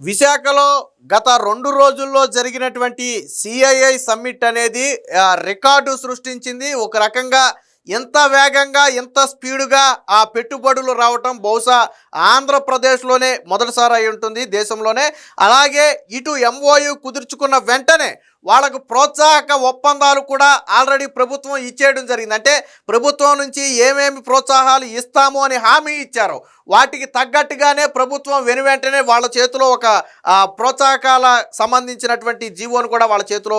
విశాఖలో గత రెండు రోజుల్లో జరిగినటువంటి సిఐఐ సమ్మిట్ అనేది రికార్డు సృష్టించింది. ఒక రకంగా ఎంత వేగంగా ఎంత స్పీడుగా ఆ పెట్టుబడులు రావటం బహుశా ఆంధ్రప్రదేశ్లోనే మొదటిసారి అయి ఉంటుంది దేశంలోనే. అలాగే ఇటు ఎంఓయు కుదుర్చుకున్న వెంటనే వాళ్ళకు ప్రోత్సాహక ఒప్పందాలు కూడా ఆల్రెడీ ప్రభుత్వం ఇచ్చేయడం జరిగింది. అంటే ప్రభుత్వం నుంచి ఏమేమి ప్రోత్సాహాలు ఇస్తాము అని హామీ ఇచ్చారు వాటికి తగ్గట్టుగానే ప్రభుత్వం వెను వెంటనే వాళ్ళ చేతిలో ఒక ప్రోత్సాహకాల సంబంధించినటువంటి జీవోను కూడా వాళ్ళ చేతిలో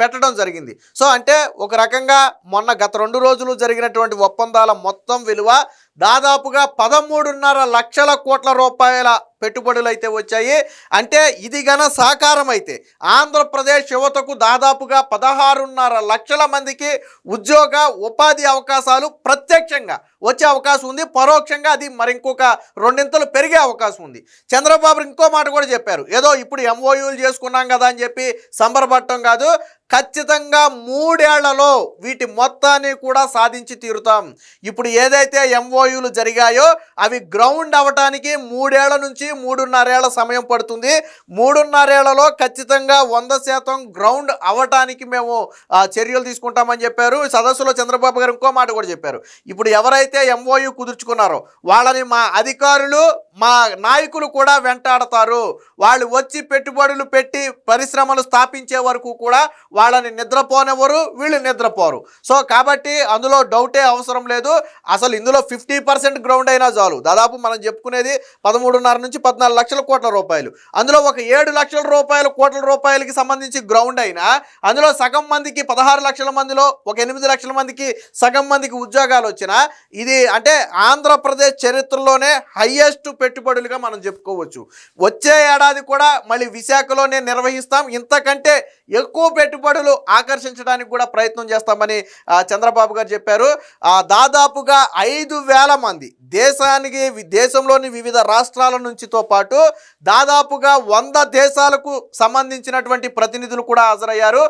పెట్టడం జరిగింది. సో అంటే ఒక రకంగా మొన్న గత రెండు రోజులు జరిగినటువంటి ఒప్పందాల మొత్తం విలువ దాదాపుగా పదమూడున్నర లక్షల కోట్ల రూపాయల పెట్టుబడులు అయితే వచ్చాయి. అంటే ఇది గన సాకారం అయితే ఆంధ్రప్రదేశ్ యువతకు దాదాపుగా పదహారున్నర లక్షల మందికి ఉద్యోగ ఉపాధి అవకాశాలు ప్రత్యక్షంగా వచ్చే అవకాశం ఉంది. పరోక్షంగా అది మరి ఇంకొక రెండింతలు పెరిగే అవకాశం ఉంది. చంద్రబాబు ఇంకో మాట కూడా చెప్పారు. ఏదో ఇప్పుడు ఎంఓయూలు చేసుకున్నాం కదా అని చెప్పి సంబరపడటం కాదు. ఖచ్చితంగా మూడేళ్ళలో వీటి మొత్తాన్ని కూడా సాధించి తీరుతాం. ఇప్పుడు ఏదైతే ఎంఓయూలు జరిగాయో అవి గ్రౌండ్ అవ్వటానికి మూడేళ్ళ నుంచి మూడున్నరేళ్ళ సమయం పడుతుంది. మూడున్నరేళ్ళలో ఖచ్చితంగా వంద శాతం గ్రౌండ్ అవ్వటానికి మేము ఆ, చర్యలు తీసుకుంటామని చెప్పారు. సదస్సులో చంద్రబాబు గారు ఇంకో మాట కూడా చెప్పారు. ఇప్పుడు ఎవరైతే ఎంఓయు కుదుర్చుకున్నారో వాళ్ళని మా అధికారులు మా నాయకులు కూడా వెంటాడతారు. వాళ్ళు వచ్చి పెట్టుబడులు పెట్టి పరిశ్రమలు స్థాపించే వరకు కూడా వాళ్ళని నిద్రపోనివ్వరు వీళ్ళు నిద్రపోరు. సో కాబట్టి అందులో డౌటే అవసరం లేదు. అసలు ఇందులో ఫిఫ్టీ పర్సెంట్ గ్రౌండ్ అయినా చాలు. దాదాపు మనం చెప్పుకునేది పదమూడున్నర నుంచి పద్నాలుగు లక్షల కోట్ల రూపాయలు. అందులో ఒక ఏడు లక్షల రూపాయలు కోట్ల రూపాయలకి సంబంధించి గ్రౌండ్ అయినా అందులో సగం మందికి పదహారు లక్షల మందిలో ఒక ఎనిమిది లక్షల మందికి సగం మందికి ఉద్యోగాలు వచ్చినా ఇది అంటే ఆంధ్రప్రదేశ్ చరిత్రలోనే హయ్యెస్ట్ పెట్టుబడులుగా మనం చెప్పుకోవచ్చు. వచ్చే ఏడాది కూడా మళ్ళీ విశాఖలోనే నిర్వహిస్తాం. ఇంతకంటే ఎక్కువ పెట్టుబడులు ఆకర్షించడానికి కూడా ప్రయత్నం చేస్తామని చంద్రబాబు గారు చెప్పారు. దాదాపుగా ఐదు వేల మంది దేశానికి దేశంలోని వివిధ రాష్ట్రాల నుంచితో పాటు దాదాపుగా వంద దేశాలకు సంబంధించినటువంటి ప్రతినిధులు కూడా హాజరయ్యారు.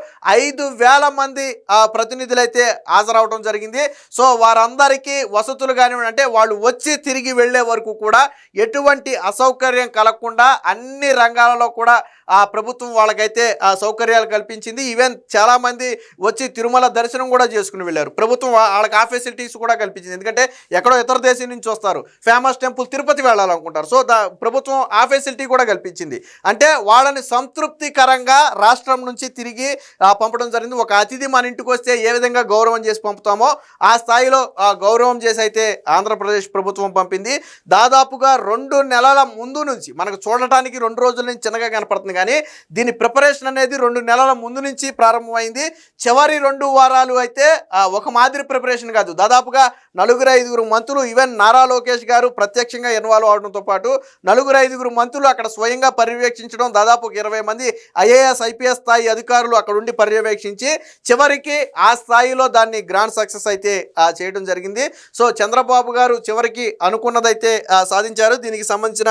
ఐదు వేల మంది ఆ, ప్రతినిధులైతే హాజరవడం జరిగింది. సో వారందరికీ వసతులు కానివ్వండి అంటే వాళ్ళు వచ్చి తిరిగి వెళ్ళే వరకు కూడా ఎటువంటి అసౌకర్యం కలగకుండా అన్ని రంగాలలో కూడా ఆ ప్రభుత్వం వాళ్ళకైతే ఆ సౌకర్యాలు కల్పించింది. ఈవెన్ చాలామంది వచ్చి తిరుమల దర్శనం కూడా చేసుకుని వెళ్ళారు. ప్రభుత్వం వాళ్ళకి ఆ ఫెసిలిటీస్ కూడా కల్పించింది. ఎందుకంటే ఎక్కడో ఇతర దేశం నుంచి వస్తారు. ఫేమస్ టెంపుల్ తిరుపతి వెళ్ళాలనుకుంటారు. సో దా ప్రభుత్వం ఆ ఫెసిలిటీ కూడా కల్పించింది. అంటే వాళ్ళని సంతృప్తికరంగా రాష్ట్రం నుంచి తిరిగి పంపడం జరిగింది. ఒక అతిథి మన ఇంటికి వస్తే ఏ విధంగా గౌరవం చేసి పంపుతామో ఆ స్థాయిలో ఆ, గౌరవం చేసి అయితే ఆంధ్రప్రదేశ్ ప్రభుత్వం పంపింది. దాదాపుగా రెండు నెలల ముందు నుంచి మనకు చూడటానికి రెండు రోజుల నుంచి చిన్నగా కనపడుతుంది కానీ దీని ప్రిపరేషన్ అనేది రెండు నెలల ముందు నుంచి ప్రారంభమైంది. చివరి రెండు వారాలు అయితే ఒక మాదిరి ప్రిపరేషన్ కాదు. దాదాపుగా నలుగురు ఐదుగురు మంత్రులు ఈవెన్ నారా లోకేష్ గారు ప్రత్యక్షంగా ఇన్వాల్వ్ అవడంతో పాటు నలుగురు ఐదుగురు మంత్రులు అక్కడ స్వయంగా పర్యవేక్షించడం దాదాపు ఒక ఇరవై మంది ఐఏఎస్ ఐపీఎస్ స్థాయి అధికారులు అక్కడ ఉండి పర్యవేక్షించి చివరికి ఆ స్థాయిలో దాన్ని గ్రాండ్ సక్సెస్ అయితే చేయడం జరిగింది. సో చంద్రబాబు గారు చివరికి అనుకున్నదైతే సాధించారు. దీనికి సంబంధించిన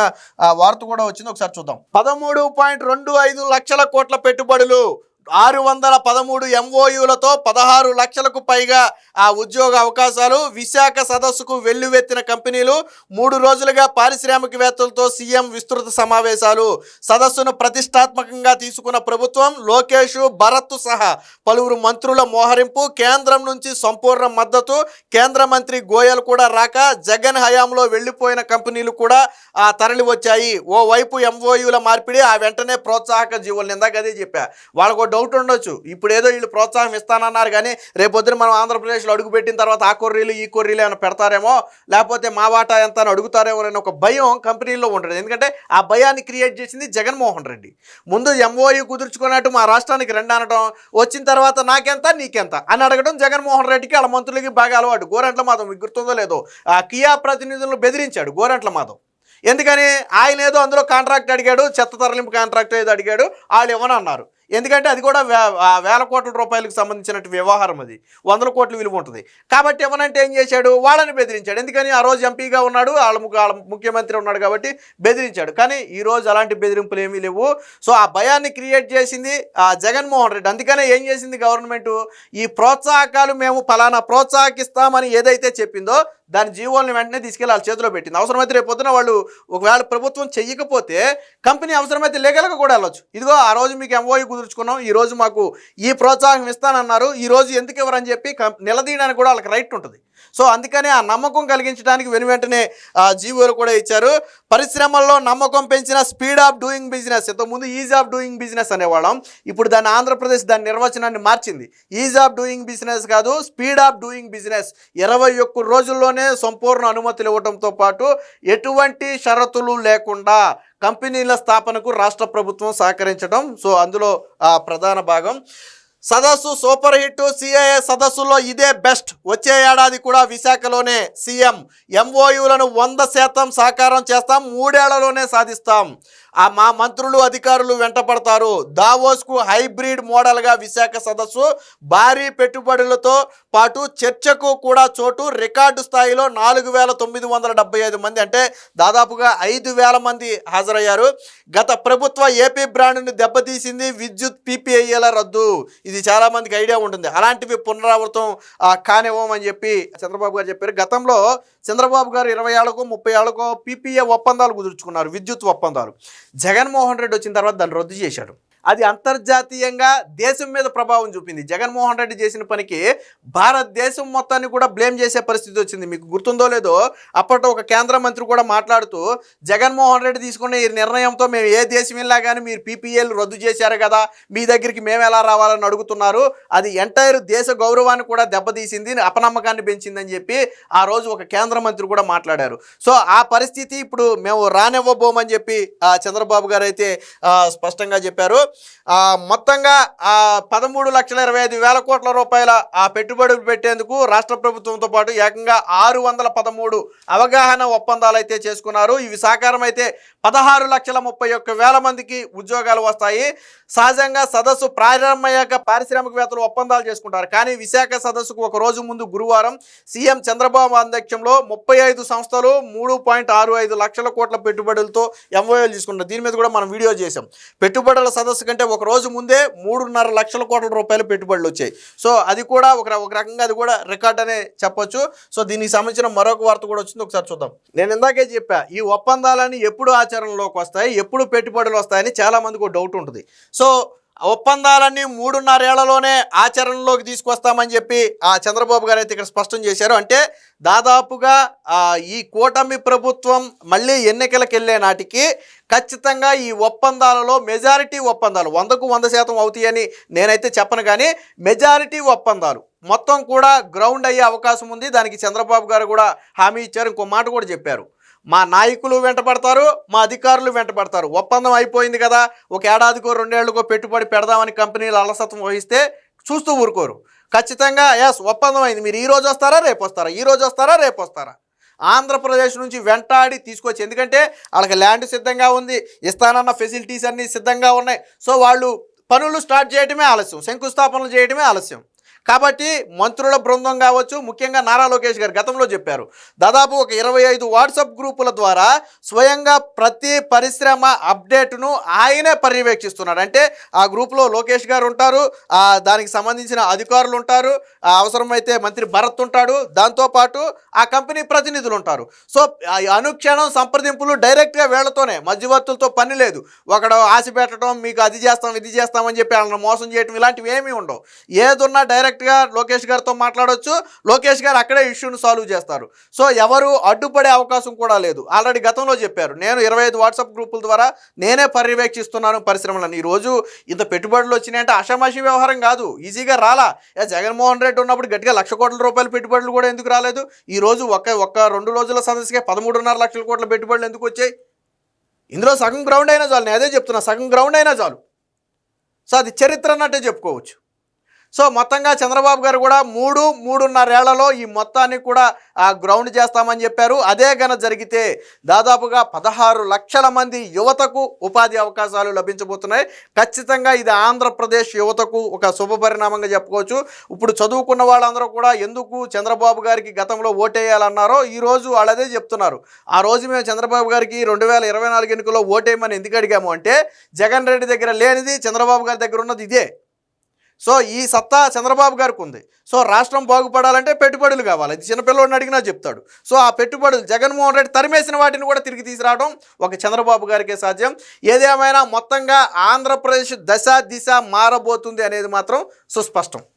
వార్త కూడా వచ్చింది. ఒకసారి చూద్దాం. పదమూడు పాయింట్ రెండు ఐదు లక్షల కోట్ల పెట్టుబడులు. ఆరు వందల పదమూడు ఎంఓయూలతో పదహారు లక్షలకు పైగా ఆ ఉద్యోగ అవకాశాలు విశాఖ సదస్సుకు వెల్లువెత్తిన కంపెనీలు మూడు రోజులుగా పారిశ్రామికవేత్తలతో సీఎం విస్తృత సమావేశాలు. సదస్సును ప్రతిష్టాత్మకంగా తీసుకున్న ప్రభుత్వం లోకేష్ భరత్ సహా పలువురు మంత్రుల మోహరింపు కేంద్రం నుంచి సంపూర్ణ మద్దతు కేంద్ర మంత్రి గోయల్ కూడా రాక జగన్ హయాంలో వెళ్ళిపోయిన కంపెనీలు కూడా ఆ, తరలి వచ్చాయి ఓ వైపు ఎంఓయూల మార్పిడి ఆ వెంటనే ప్రోత్సాహక జీవులు ఇందాక అదే చెప్పా. వాళ్ళకు డౌట్ ఉండొచ్చు. ఇప్పుడు ఏదో వీళ్ళు ప్రోత్సాహం ఇస్తానన్నారు కానీ రేపొద్దున మనం ఆంధ్రప్రదేశ్లో అడుగు పెట్టిన తర్వాత ఆ కొర్రీలు ఈ కొర్రీలు ఏమైనా పెడతారేమో లేకపోతే మా వాటా ఎంత అని అడుగుతారేమో అని ఒక భయం కంపెనీల్లో ఉంటుంది ఎందుకంటే ఆ భయాన్ని క్రియేట్ చేసింది జగన్మోహన్ రెడ్డి. ముందు ఎంఓయూ కుదుర్చుకున్నట్టు మా రాష్ట్రానికి రెండు అనడం వచ్చిన తర్వాత నాకెంత నీకెంత అని అడగడం జగన్మోహన్ రెడ్డికి వాళ్ళ మంత్రులకి బాగా అలవాటు. గోరంట్ల మాధవ్ మీకు గుర్తుందో లేదో ఆ కియా ప్రతినిధులను బెదిరించాడు గోరంట్ల మాధవ్. ఎందుకని ఆయన ఏదో అందులో కాంట్రాక్ట్ అడిగాడు చెత్త తరలింపు కాంట్రాక్ట్ ఏదో అడిగాడు వాళ్ళు ఇవ్వను అన్నారు ఎందుకంటే అది కూడా వేల కోట్ల రూపాయలకు సంబంధించినట్టు వ్యవహారం అది. వందల కోట్ల విలువ ఉంటుంది. కాబట్టి ఎవరంటే ఏం చేశాడు? వాళ్ళని బెదిరించాడు. ఎందుకని? ఆ రోజు ఎంపీగా ఉన్నాడు. వాళ్ళ వాళ్ళ ముఖ్యమంత్రి ఉన్నాడు కాబట్టి బెదిరించాడు. కానీ ఈ రోజు అలాంటి బెదిరింపులు ఏమీ లేవు. సో ఆ భయాన్ని క్రియేట్ చేసింది ఆ జగన్మోహన్ రెడ్డి. అందుకనే ఏం చేసింది గవర్నమెంట్? ఈ ప్రోత్సాహకాలు మేము ఫలానా ప్రోత్సాహకిస్తామని ఏదైతే చెప్పిందో దాని జీవోల్ని వెంటనే తీసుకెళ్ళి వాళ్ళ చేతిలో పెట్టింది. అవసరమైతే రేపు పొద్దున వాళ్ళు ఒకవేళ ప్రభుత్వం చెయ్యకపోతే కంపెనీ అవసరమైతే లీగల్గా కూడా వెళ్ళొచ్చు. ఇదిగో ఆ రోజు మీకు ఎంఓఈ కుదుర్చుకున్నాం. ఈ రోజు మాకు ఈ ప్రోత్సాహం ఇస్తానన్నారు. ఈ రోజు ఎందుకు ఇవ్వరని చెప్పి నిలదీయడానికి కూడా వాళ్ళకి రైట్ ఉంటుంది. సో అందుకనే ఆ నమ్మకం కలిగించడానికి వెను వెంటనే ఆ జీవోలు కూడా ఇచ్చారు. పరిశ్రమల్లో నమ్మకం పెంచిన స్పీడ్ ఆఫ్ డూయింగ్ బిజినెస్ ఇంతకుముందు ఈజ్ ఆఫ్ డూయింగ్ బిజినెస్ అనేవాళ్ళం. ఇప్పుడు దాన్ని ఆంధ్రప్రదేశ్ దాని నిర్వచనాన్ని మార్చింది. ఈజ్ ఆఫ్ డూయింగ్ బిజినెస్ కాదు స్పీడ్ ఆఫ్ డూయింగ్ బిజినెస్ ఇరవై ఒక్క రోజుల్లోనే సంపూర్ణ అనుమతులు ఇవ్వడంతో పాటు ఎటువంటి షరతులు లేకుండా కంపెనీల స్థాపనకు రాష్ట్ర ప్రభుత్వం సహకరించడం సో అందులో ఆ, ప్రధాన భాగం. సదస్సు సూపర్ హిట్ సిఐఏ సదస్సులో ఇదే బెస్ట్. వచ్చే ఏడాది కూడా విశాఖలోనే సీఎం. ఎంఓయూలను వంద శాతం సాకారం చేస్తాం. మూడేళ్ళలోనే సాధిస్తాం. ఆ మా మంత్రులు అధికారులు వెంటపడతారు. దావోస్కు హైబ్రిడ్ మోడల్గా విశాఖ సదస్సు భారీ పెట్టుబడులతో పాటు చర్చకు కూడా చోటు రికార్డు స్థాయిలో నాలుగు వేల తొమ్మిది వందల డెబ్బై ఐదు మంది అంటే దాదాపుగా ఐదు వేల మంది హాజరయ్యారు. గత ప్రభుత్వ ఏపీ బ్రాండ్ను దెబ్బతీసింది విద్యుత్ పీపీఐల రద్దు. ఇది చాలామందికి ఐడియా ఉంటుంది. అలాంటివి పునరావృతం కానివ్వమని చెప్పి చంద్రబాబు గారు చెప్పారు. గతంలో చంద్రబాబు గారు ఇరవై ఏళ్ళకు ముప్పై ఏళ్ళకు పీపీఏ ఒప్పందాలు కుదుర్చుకున్నారు విద్యుత్ ఒప్పందాలు. జగన్మోహన్ రెడ్డి వచ్చిన తర్వాత దాన్ని రద్దు చేశాడు. అది అంతర్జాతీయంగా దేశం మీద ప్రభావం చూపింది. జగన్మోహన్ రెడ్డి చేసిన పనికి భారతదేశం మొత్తాన్ని కూడా బ్లేమ్ చేసే పరిస్థితి వచ్చింది. మీకు గుర్తుందో లేదో అప్పట్లో ఒక కేంద్ర మంత్రి కూడా మాట్లాడుతూ జగన్మోహన్ రెడ్డి తీసుకున్న ఈ నిర్ణయంతో మేము ఏ దేశం వెళ్ళా కానీ మీరు పీపీఏలు రద్దు చేశారు కదా మీ దగ్గరికి మేము ఎలా రావాలని అడుగుతున్నారు? అది ఎంటైర్ దేశ గౌరవాన్ని కూడా దెబ్బతీసింది అపనమ్మకాన్ని పెంచిందని చెప్పి ఆ రోజు ఒక కేంద్ర మంత్రి కూడా మాట్లాడారు. సో ఆ పరిస్థితి ఇప్పుడు మేము రానివ్వబోమని చెప్పి చంద్రబాబు గారు అయితే స్పష్టంగా చెప్పారు. మొత్తంగా ఆ పదమూడు లక్షల ఇరవై ఐదు వేల కోట్ల రూపాయల ఆ పెట్టుబడులు పెట్టేందుకు రాష్ట్ర ప్రభుత్వంతో పాటు ఏకంగా ఆరు వందల పదమూడు అవగాహన ఒప్పందాలు అయితే చేసుకున్నారు. ఇవి సాకారం అయితే పదహారు లక్షల ముప్పై ఒక్క వేల మందికి ఉద్యోగాలు వస్తాయి. సహజంగా సదస్సు ప్రారంభమయ్యాక పారిశ్రామికవేత్తలు ఒప్పందాలు చేసుకుంటారు. కానీ విశాఖ సదస్సుకు ఒక రోజు ముందు గురువారం సీఎం చంద్రబాబు అధ్యక్షంలో ముప్పై ఐదు సంస్థలు మూడు పాయింట్ ఆరు ఐదు లక్షల కోట్ల పెట్టుబడులతో ఎంఓఏలు తీసుకున్నారు దీని మీద కూడా మనం వీడియో చేసాం పెట్టుబడుల సదస్సు కంటే ఒక రోజు ముందే మూడున్నర లక్షల కోట్ల రూపాయల పెట్టుబడులు వచ్చాయి. సో అది కూడా ఒక ఒక రకంగా అది కూడా రికార్డ్ అనే చెప్పొచ్చు. సో దీనికి సంబంధించిన మరొక వార్త కూడా వచ్చింది ఒకసారి చూద్దాం. నేను ఇందాకే చెప్పా ఈ ఒప్పందాలని ఎప్పుడు ఆచరణలోకి వస్తాయి ఎప్పుడు పెట్టుబడులు వస్తాయని చాలా మందికి ఒక డౌట్ ఉంటుంది. సో ఒప్పందాలన్నీ మూడున్నరేళ్ళలోనే ఆచరణలోకి తీసుకొస్తామని చెప్పి ఆ చంద్రబాబు గారు అయితే ఇక్కడ స్పష్టం చేశారు. అంటే దాదాపుగా ఈ కూటమి ప్రభుత్వం మళ్ళీ ఎన్నికలకు వెళ్ళే నాటికి ఖచ్చితంగా ఈ ఒప్పందాలలో మెజారిటీ ఒప్పందాలు వందకు వంద శాతం అవుతాయని నేనైతే చెప్పను కానీ మెజారిటీ ఒప్పందాలు మొత్తం కూడా గ్రౌండ్ అయ్యే అవకాశం ఉంది. దానికి చంద్రబాబు గారు కూడా హామీ ఇచ్చారు. ఇంకో మాట కూడా చెప్పారు. మా నాయకులు వెంటపడతారు మా అధికారులు వెంటపడతారు. ఒప్పందం అయిపోయింది కదా ఒక ఏడాదికో రెండేళ్ళకో పెట్టుబడి పెడదామని కంపెనీలు అలసత్వం వహిస్తే చూస్తూ ఊరుకోరు. ఖచ్చితంగా ఎస్ ఒప్పందం అయింది. మీరు ఈ రోజు వస్తారా రేపు వస్తారా? ఈ రోజు వస్తారా రేపు వస్తారా? ఆంధ్రప్రదేశ్ నుంచి వెంటాడి తీసుకొచ్చి ఎందుకంటే వాళ్ళకి ల్యాండ్ సిద్ధంగా ఉంది ఇస్తానన్న ఫెసిలిటీస్ అన్నీ సిద్ధంగా ఉన్నాయి. సో వాళ్ళు పనులు స్టార్ట్ చేయడమే ఆలస్యం శంకుస్థాపనలు చేయడమే ఆలస్యం. కాబట్టి మంత్రుల బృందం కావచ్చు ముఖ్యంగా నారా లోకేష్ గారు గతంలో చెప్పారు. దాదాపు ఒక ఇరవై ఐదు వాట్సాప్ గ్రూపుల ద్వారా స్వయంగా ప్రతి పరిశ్రమ అప్డేట్ను ఆయనే పర్యవేక్షిస్తున్నాడు. అంటే ఆ గ్రూప్లో లోకేష్ గారు ఉంటారు దానికి సంబంధించిన అధికారులు ఉంటారు ఆ అవసరమైతే మంత్రి భరత్ ఉంటాడు దాంతోపాటు ఆ కంపెనీ ప్రతినిధులు ఉంటారు. సో ఆ అనుక్షణం సంప్రదింపులు డైరెక్ట్గా వీళ్ళతోనే మధ్యవర్తులతో పని లేదు. ఒకడు ఆశ పెట్టడం మీకు అది చేస్తాం ఇది చేస్తామని చెప్పి వాళ్ళని మోసం చేయడం ఇలాంటివి ఏమీ ఉండవు. ఏదున్నా డైరెక్ట్గా లోకేష్ గారితో మాట్లాడొచ్చు. లోకేష్ గారు అక్కడే ఇష్యూను సాల్వ్ చేస్తారు. సో ఎవరు అడ్డుపడే అవకాశం కూడా లేదు. ఆల్రెడీ గతంలో చెప్పారు. నేను ఇరవై ఐదు వాట్సాప్ గ్రూపుల ద్వారా నేనే పర్యవేక్షిస్తున్నాను పరిశ్రమలను. ఈరోజు ఇంత పెట్టుబడులు వచ్చినాయంటే అషమాషి వ్యవహారం కాదు. ఈజీగా రాలా. ఏ జగన్మోహన్ రెడ్డి ఉన్నప్పుడు గట్టిగా లక్ష కోట్ల రూపాయల పెట్టుబడులు కూడా ఎందుకు రాలేదు? ఈ రోజు ఒక్క ఒక్క రెండు రోజుల సదస్సుకే పదమూడున్నర లక్షల కోట్ల పెట్టుబడులు ఎందుకు వచ్చాయి? ఇందులో సగం గ్రౌండ్ అయినా చాలు. నేను అదే చెప్తున్నా. సగం గ్రౌండ్ అయినా చాలు. సో అది చరిత్ర అన్నట్టే చెప్పుకోవచ్చు. సో మొత్తంగా చంద్రబాబు గారు కూడా మూడు మూడున్నరేళ్ళలో ఈ మొత్తాన్ని కూడా ఆ గ్రౌండ్ చేస్తామని చెప్పారు. అదే గన జరిగితే దాదాపుగా పదహారు లక్షల మంది యువతకు ఉపాధి అవకాశాలు లభించబోతున్నాయి. ఖచ్చితంగా ఇది ఆంధ్రప్రదేశ్ యువతకు ఒక శుభ పరిణామంగా చెప్పుకోవచ్చు. ఇప్పుడు చదువుకున్న వాళ్ళందరూ కూడా ఎందుకు చంద్రబాబు గారికి గతంలో ఓటేయాలన్నారో ఈ రోజు వాళ్ళు అదే చెప్తున్నారు. ఆ రోజు మేము చంద్రబాబు గారికి రెండు వేల ఇరవై నాలుగు ఎన్నికల్లో ఓటేయమని ఎందుకు అడిగాము అంటే జగన్ రెడ్డి దగ్గర లేనిది చంద్రబాబు గారి దగ్గర ఉన్నది ఇదే. సో ఈ సత్తా చంద్రబాబు గారికి ఉంది. సో రాష్ట్రం బాగుపడాలంటే పెట్టుబడులు కావాలి. ఇది చిన్నపిల్లడిని అడిగినా చెప్తాడు. సో ఆ పెట్టుబడులు జగన్మోహన్ రెడ్డి తరిమేసిన వాటిని కూడా తిరిగి తీసుకురావడం ఒక చంద్రబాబు గారికే సాధ్యం. ఏదేమైనా మొత్తంగా ఆంధ్రప్రదేశ్ దశ దిశ మారబోతుంది అనేది మాత్రం సుస్పష్టం.